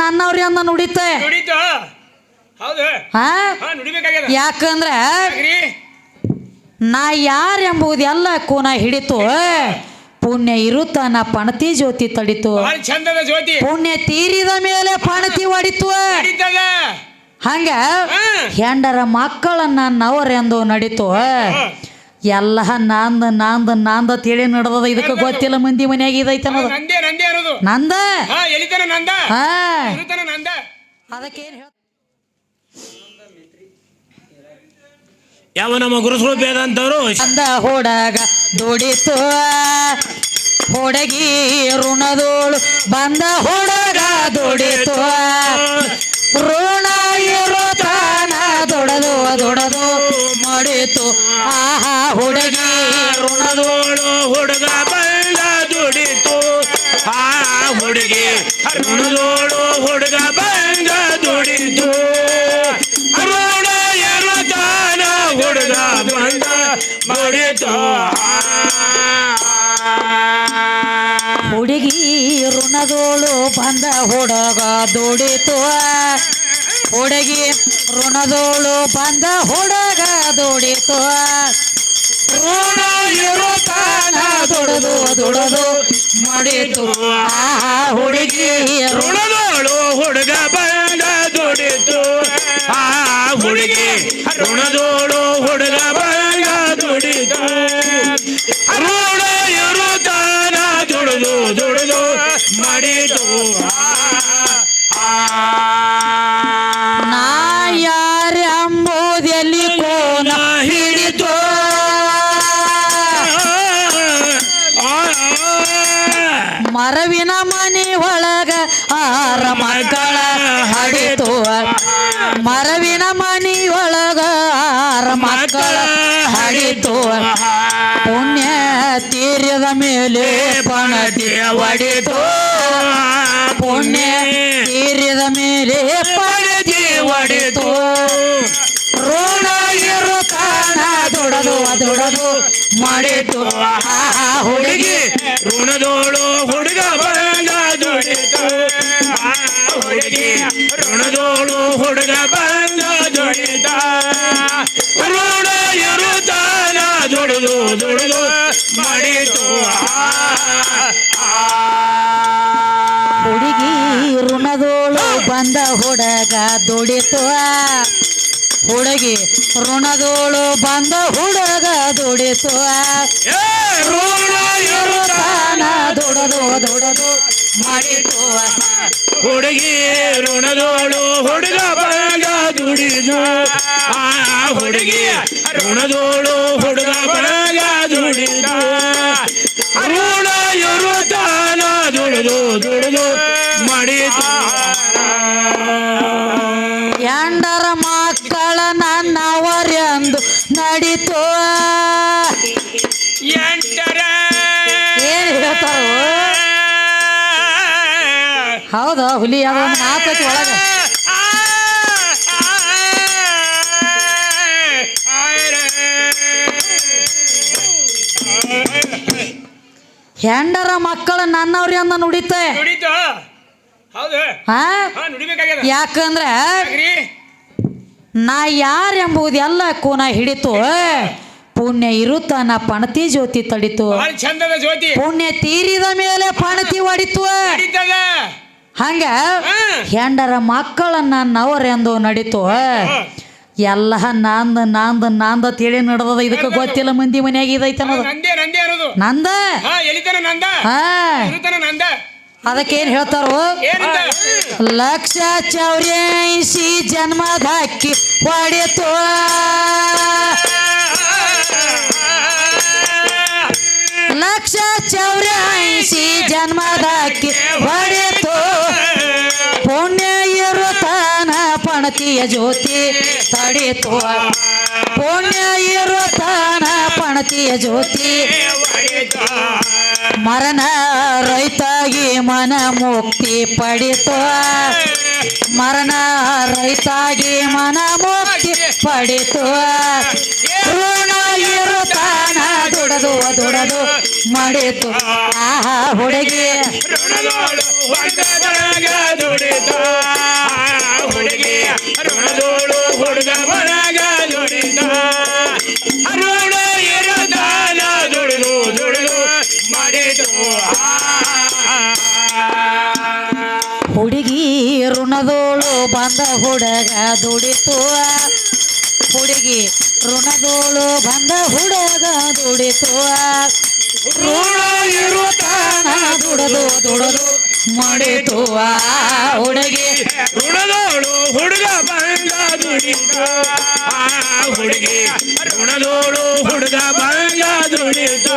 ನನ್ನವ್ರಿ ಅಂದ ನುಡಿತೆ. ನುಡಿತು? ಹೌದು. ಹಾ? ಹಾ ಯಾಕಂದ್ರೆ ಯಾಕಂದ್ರ ಯಾಕ್ರಿ ನಾ ಯಾರೆಂಬುದೆಲ್ಲ ಕೂನ ಹಿಡಿತು. ಪುಣ್ಯ ಇರುತ್ತ ನಾ ಪಣತಿ ಜ್ಯೋತಿ ತಡಿತು. ಬಹಳ ಚಂದದ ಜ್ಯೋತಿ. ಪುಣ್ಯ ತೀರಿದ ಮೇಲೆ ಪಣತಿ ಹೊಡಿತು ಹಂಗ ಹೆಂಡರ ಮಕ್ಕಳನ್ನ ನವರೆಂದು ನಡಿತು. ಎಲ್ಲ ನಾಂದ ನಾಂದ ನಾಂದ ತಿಳಿ ನಡೆದದ. ಇದಕ್ಕೆ ಗೊತ್ತಿಲ್ಲ ಮಂದಿ ಮನ್ಯಾಗ ಇದೈತೆ ಅನ್ನೋದು ನಂದೇ ನಂದೇ ಅನ್ನೋದು ನಂದ? ಹಾ ಎಲಿತನ ನಂದ. ಹಾ. ಇರುತನ ನಂದ. ಅದಕ್ಕೇನು ಹೇಳ್ ಯಾವ ನಮ್ಮ ಗುರುಸುಗಳು ಭೇದ ಅಂತವ್ರು? ಹೋಡಾಗ ಹುಡಗ ದುಡಿತು. ಹೊಡಗಿ ಋಣದೋಳು ಬಂದ ಹೊಡಗ ದುಡಿತು. ಋಣ ಇರುತ್ತಾನ ದೊಡದು ದುಡದು. ಮಾಡಿತು ಆಹಾ ಹುಡುಗಿ. ಋಣದೋಳು ಹುಡುಗ ಬಳ್ಳ ದುಡಿತು. ಆ ಹುಡುಗಿ. ಋಣದೋಳು ಹುಡುಗ ಬಂಗ ದುಡಿತು. ಋಣ ಇರುತ್ತಾನ ಹುಡುಗ ಬಂದ ಮಾಡಿತು ಹುಡುಗಿ ಋಣದೋಳು ಬಂದ ಹುಡುಗ ದುಡಿತು. ಹುಡುಗಿ ಋಣದೋಳು ಬಂದ ಹುಡುಗ ದುಡಿತು. ಋಣ ಇರುತ್ತಾನ ದುಡಿದು ದುಡಿದು ಮಡಿತು. ಆಹಾ ಹುಡುಗಿ ಋಣ ಋಣದೋಳು ಹುಡುಗ ಬಂದ ದುಡಿತು. ಆ ಹುಡುಗಿ ಋಣದೋಳು ಹುಡುಗ ಬಂದ ದುಡಿತು. ಋಣ ಇರುತ್ತಾನ ದುಡಿದು ದುಡಿದು ಆ ನಾ ಮರವಿನ ಮನೆ ಒಳಗ ಆರ ಮಕ್ಕಳ ಹಡಿತು. ಮರವಿನ ಮನೆ ಒಳಗ ಆರ ಮಕ್ಕಳ ಹಡಿತು. ಪುಣ್ಯ ತೀರ್ಯದ ಮೇಲೆ ಪಣತಿ ಒಡಿತು. ಪುಣ್ಯ ತೀರ್ಯದ ಮೇಲೆ ಪಣತಿ ಒಡಿತು. ದುಡದು ಮಾಡಿತು. ಹುಡುಗಿ ಋಣದೋಳು ಹುಡುಗ ಬಂದ ದುಡಿತು ಹುಡುಗಿ ಋಣದೋಳು ಹುಡುಗ ಬಂದ ದುಡಿತ ಋಣ ಇರುತ್ತಾನ ದುಡಿದು ದುಡಿದು ಮಾಡಿತು. ಹುಡುಗಿ ಋಣದೋಳು ಬಂದ ಹುಡುಗ ದುಡಿತು ಹುಡುಗಿ ಋಣದೋಳು ಬಂದ ಹುಡುಗ ದುಡಿಸುವ ದುಡದು ದುಡದು ಹುಡುಗಿ ಋಣದೋಳು ಹುಡುಗ ಬಂದ ದುಡಿದು. ಆ ಹುಡುಗಿ ಋಣದೋಳು ಹುಡುಗ ಬಂದ ದುಡಿದು. ಋಣ ಇರುತ್ತಾನ? ದುಡಿದು ದುಡಿದು ಮಾಡಿತು. ನಡಿತು ಎಂಟರ. ಏನ್ ಹೇಳ್ತಾರೋ? ಹೌದಾ? ಹುಲಿ ಯಾವ ಒಂದು ಒಳಗೆ. ಹೆಂಡರ ಮಕ್ಕಳ ನನ್ನವ್ರಿ ಅಂದ ನುಡಿತೆ. ಯಾಕಂದ್ರೆ ಹೌದು. ಹಾ? ಯಾಕಂದ್ರ ನಾ ಯಾರೆಂಬುದೆಲ್ಲ ಕೂನ ಹಿಡಿತು. ಪುಣ್ಯ ಇರುತ್ತ ನಾ ಪಣತಿ ಜ್ಯೋತಿ ತಡಿತು. ಬಹಳ ಚಂದದ ಜ್ಯೋತಿ. ಪುಣ್ಯ ತೀರಿದ ಮೇಲೆ ಪಣತಿ ಹೊಡಿತು. ಹಂಗ ಹೆಂಡರ ಮಕ್ಕಳನ್ನ ನವರೆಂದು ನಡಿತು. ಎಲ್ಲ ನಾಂದ ನಾಂದ ನಾಂದ ತಿಳಿ ನಡೆದದ. ಇದಕ್ಕೆ ಗೊತ್ತಿಲ್ಲ ಮಂದಿ ಮನ್ಯಾಗ ಇದೈತೆ ನಂದೇ. ನಂದೇ ಅನ್ನೋದು ನಂದ ಹಾ ಎಲಿತನ ನಂದ ಹಾ ಇರುತನ ನಂದ ಅದಕ್ಕೇನ್ ಹೇಳ್ತಾರೋ? ಏನಂತ ಲಕ್ಷ ಚೌರ್ಯಾಯಿಸಿ ಜನ್ಮದಾಕಿ ಹೊಡಿತು. ಲಕ್ಷ ಚೌರ್ಯಾಯಿಸಿ ಜನ್ಮದಾಕಿ ಹೊಡಿತು. ಪುಣ್ಯ ಇರುತ್ತಾನ ಪಣತಿಯ ಜ್ಯೋತಿ ತಡಿತು. ಪುಣ್ಯ ಇರುತ್ತಾನ ಪಣತಿಯ ಜ್ಯೋತಿ ಮರಣ ರೈತಾಗಿ ಮನ ಮುಕ್ತಿ ಪಡಿತು. ಮರಣ ರೈತಾಗಿ ಮನ ಮುಕ್ತಿ ಪಡಿತು. ಋಣ ಇರುತ್ತಾನ ದುಡದು ದುಡದು ಮಡಿತು. ಆ ಹುಡುಗಿ ಹುಡುಗಿ ಹುಡುಗಿ ಋಣದೋಳು ಬಂದ ಹುಡುಗ ದುಡಿತು. ಹುಡುಗಿ ಋಣದೋಳು ಬಂದ ಹುಡುಗ ದುಡಿತು. ದುಡದು ದುಡದು ಮಾಡಿತು. ಹುಡುಗಿ ಋಣದೋಳು ಹುಡುಗ ಬಂದ ದುಡಿತು. ಹುಡುಗಿ ಋಣದೋಳು ಹುಡುಗ ಬಂದ ದುಡಿತು.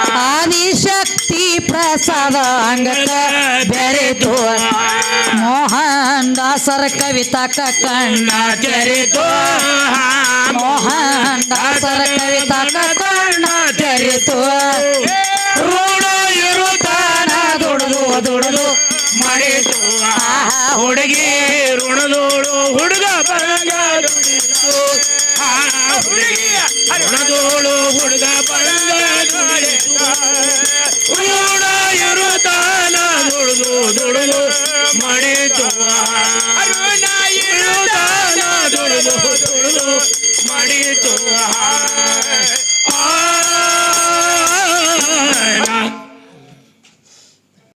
ಆದಿಶಕ್ತಿ ಪ್ರಸಾದ ಅಂಗಕ ಬೆರೆತು ಮೋಹನ್ ದಾಸರ ಕವಿತಾಕ ಕಣ್ಣ ತೆರೆದು. ಮೋಹನ್ ದಾಸರ ಕವಿತಾಕ ಕಣ್ಣ ತೆರೆತು ಋಣ ಇರುತ್ತಾನ ದುಡಿದು ದುಡಿದು ಮಾಡಿತು ಆಹಾ, ಹುಡುಗಿ ಋಣದೋಳು ಹುಡುಗ ಬರಂಗ ಆ ಹುಡುಗಿ ಋಣದೋಳು ಹುಡುಗ ಬಂಗ আরে